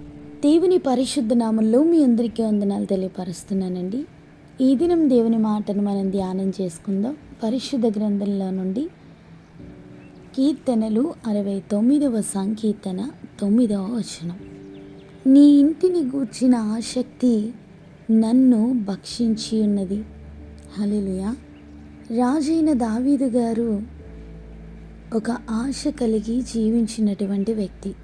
దేవుని పరిశుద్ధ నామంలో మీ అందరికీ వందనాలు తెలియపరుస్తున్నానండి. ఈ దినం దేవుని మాటను మనం ధ్యానం చేసుకుందాం. పరిశుద్ధ గ్రంథంలో నుండి కీర్తనలు అరవై తొమ్మిదవ సంకీర్తన తొమ్మిదవ వచనం. నీ ఇంటిని గూర్చిన ఆసక్తి నన్ను భక్షించి ఉన్నది. హలిలుయా రాజైన దావీదు గారు ఒక ఆశ కలిగి జీవించినటువంటి వ్యక్తి.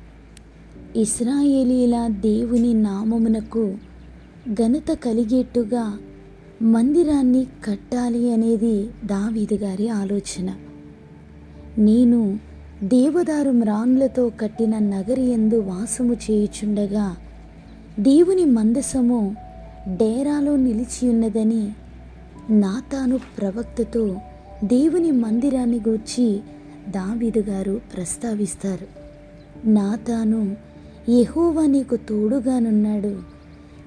ఇస్రాయేలీల దేవుని నామమునకు ఘనత కలిగేట్టుగా మందిరాన్ని కట్టాలి అనేది దావీదు గారి ఆలోచన. నేను దేవదారు మ్రాన్లతో కట్టిన నగరి ఎందు వాసము చేయుచుండగా దేవుని మందసము డేరాలో నిలిచి ఉన్నదని నాతాను ప్రవక్తతో దేవుని మందిరాన్ని గూర్చి దావీదు గారు ప్రస్తావిస్తారు. నాతాను యహోవా నీకు తోడుగానున్నాడు.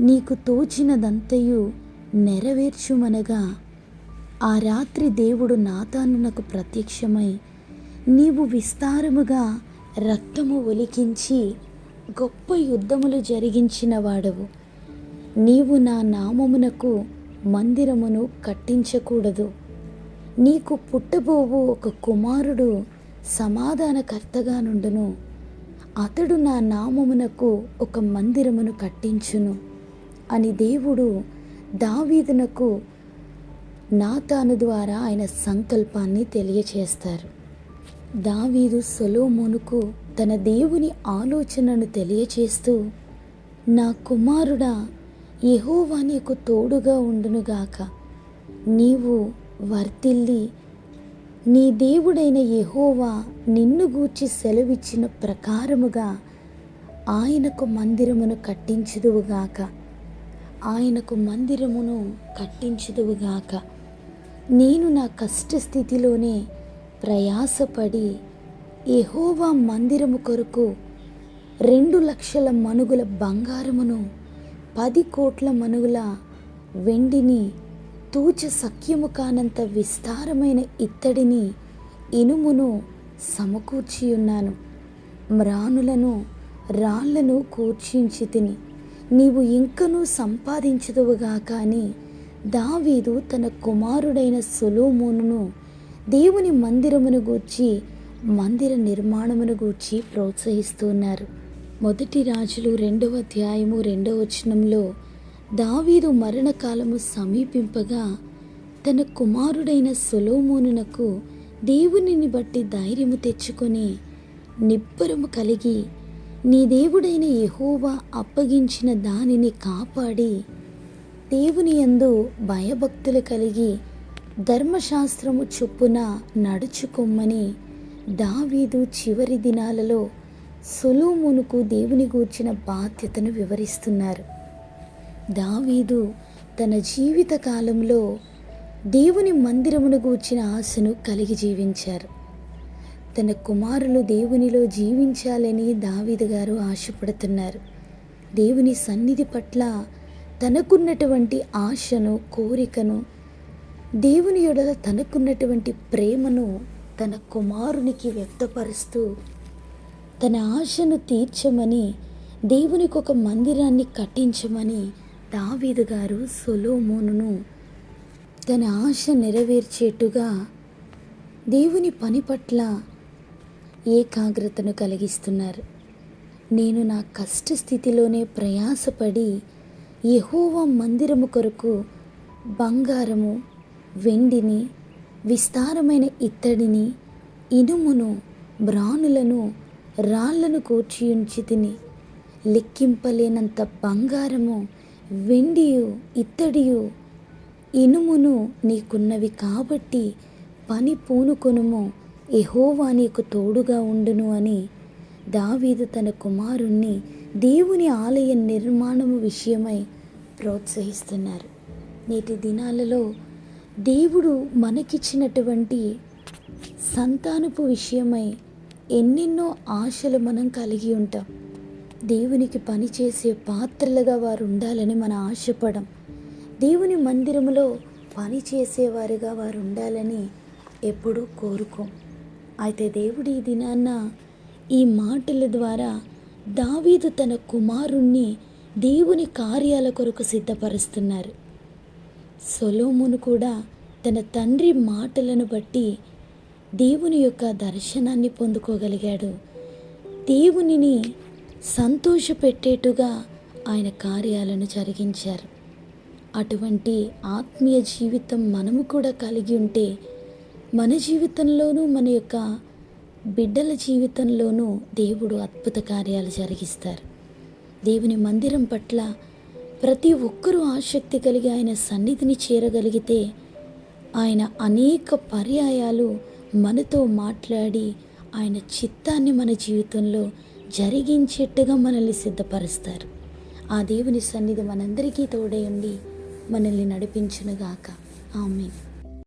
నీకు తోచినదంతయు నెరవేర్చుమనగా ఆ రాత్రి దేవుడు నాతానునకు ప్రత్యక్షమై నీవు విస్తారముగా రక్తము ఒలికించి గొప్ప యుద్ధములు జరిగించిన వాడవు. నీవు నా నామమునకు మందిరమును కట్టించకూడదు. నీకు పుట్టబోవు ఒక కుమారుడు సమాధానకర్తగా నుండును. అతడు నా నామమునకు ఒక మందిరమును కట్టించును. అని దేవుడు దావీదునకు నాతాను ద్వారా ఆయన సంకల్పాన్ని తెలియచేస్తారు. దావీదు సొలోమోనుకు తన దేవుని ఆలోచనను తెలియచేస్తూ నా కుమారుడా యహోవా నీకు తోడుగా ఉండునుగాక. నీవు వర్తిల్లి నీ దేవుడైన యహోవా నిన్ను గూర్చి సెలవిచ్చిన ప్రకారముగా ఆయనకు మందిరమును కట్టించుదువుగాక. ఆయనకు మందిరమును కట్టించుదువుగాక. నేను నా కష్టస్థితిలోనే ప్రయాసపడి ఎహోవా మందిరము కొరకు రెండు లక్షల మనుగుల బంగారమును పది కోట్ల మనుగుల వెండిని తూచ సఖ్యము కానంత విస్తారమైన ఇత్తడిని ఇనుమును సమకూర్చి ఉన్నాను మ్రానులను రాళ్ళను కూర్చించి తిని నీవు ఇంకనూ సంపాదించదువుగా కానీ దావీదు తన కుమారుడైన సొలోమోనును దేవుని మందిరమును గూర్చి మందిర నిర్మాణమును గూర్చి ప్రోత్సహిస్తున్నారు. మొదటి రాజులు రెండవ అధ్యాయము రెండవ వచనంలో దావీదు మరణకాలము సమీపింపగా తన కుమారుడైన సొలోమోనునకు దేవునిని బట్టి ధైర్యము తెచ్చుకొని నిబ్బరము కలిగి నీ దేవుడైన యహోవా అప్పగించిన దానిని కాపాడి దేవుని యందు భయభక్తులు కలిగి ధర్మశాస్త్రము చొప్పున నడుచుకొమ్మని దావీదు చివరి దినాలలో సొలోమునుకు దేవుని గూర్చిన బాధ్యతను వివరిస్తున్నారు. దావీదు తన జీవిత కాలంలో దేవుని మందిరమును గూర్చిన ఆశను కలిగి జీవించారు. తన కుమారులు దేవునిలో జీవించాలని దావీదు గారు ఆశపడుతున్నారు. దేవుని సన్నిధి పట్ల తనకున్నటువంటి ఆశను కోరికను దేవుని యొడల తనకున్నటువంటి ప్రేమను తన కుమారునికి వ్యక్తపరుస్తూ తన ఆశను తీర్చమని దేవునికి ఒక మందిరాన్ని కట్టించమని దావీదు గారు సొలోమోనును తన ఆశ నెరవేర్చేట్టుగా దేవుని పని పట్ల ఏకాగ్రతను కలిగిస్తున్నారు. నేను నా కష్ట స్థితిలోనే ప్రయాసపడి యహోవా మందిరము కొరకు బంగారము వెండిని విస్తారమైన ఇత్తడిని ఇనుమును బ్రానులను రాళ్ళను కూర్చి ఉంచి తిని లెక్కింపలేనంత బంగారము వెండియు ఇత్తడియు ఇనుమును నీకున్నవి కాబట్టి పని పూనుకొనుము. ఎహోవా నీకు తోడుగా ఉండును అని దావీదు తన కుమారుణ్ణి దేవుని ఆలయ నిర్మాణము విషయమై ప్రోత్సహిస్తున్నారు. నేటి దినాలలో దేవుడు మనకిచ్చినటువంటి సంతానపు విషయమై ఎన్నెన్నో ఆశలు మనం కలిగి ఉంటాం. దేవునికి పనిచేసే పాత్రలుగా వారు ఉండాలని మన ఆశపడం. దేవుని మందిరములో పని చేసేవారుగా వారు ఉండాలని ఎప్పుడూ కోరుకోం. అయితే దేవుడి ఈ దినాన్న ఈ మాటల ద్వారా దావీదు తన కుమారుణ్ణి దేవుని కార్యాల కొరకు సిద్ధపరుస్తున్నారు. సొలోమును కూడా తన తండ్రి మాటలను బట్టి దేవుని యొక్క దర్శనాన్ని పొందుకోగలిగాడు. దేవునిని సంతోషపెట్టేట్టుగా ఆయన కార్యాలను జరిగించారు. అటువంటి ఆత్మీయ జీవితం మనము కూడా కలిగి ఉంటే మన జీవితంలోనూ మన యొక్క బిడ్డల జీవితంలోనూ దేవుడు అద్భుత కార్యాలు జరిగిస్తారు. దేవుని మందిరం పట్ల ప్రతి ఒక్కరూ ఆసక్తి కలిగి ఆయన సన్నిధిని చేరగలిగితే ఆయన అనేక పర్యాయాలు మనతో మాట్లాడి ఆయన చిత్తాన్ని మన జీవితంలో జరిగించేట్టుగా మనల్ని సిద్ధపరుస్తారు. ఆ దేవుని సన్నిధి మనందరికీ తోడై ఉండి మనల్ని నడిపించునుగాక. ఆమె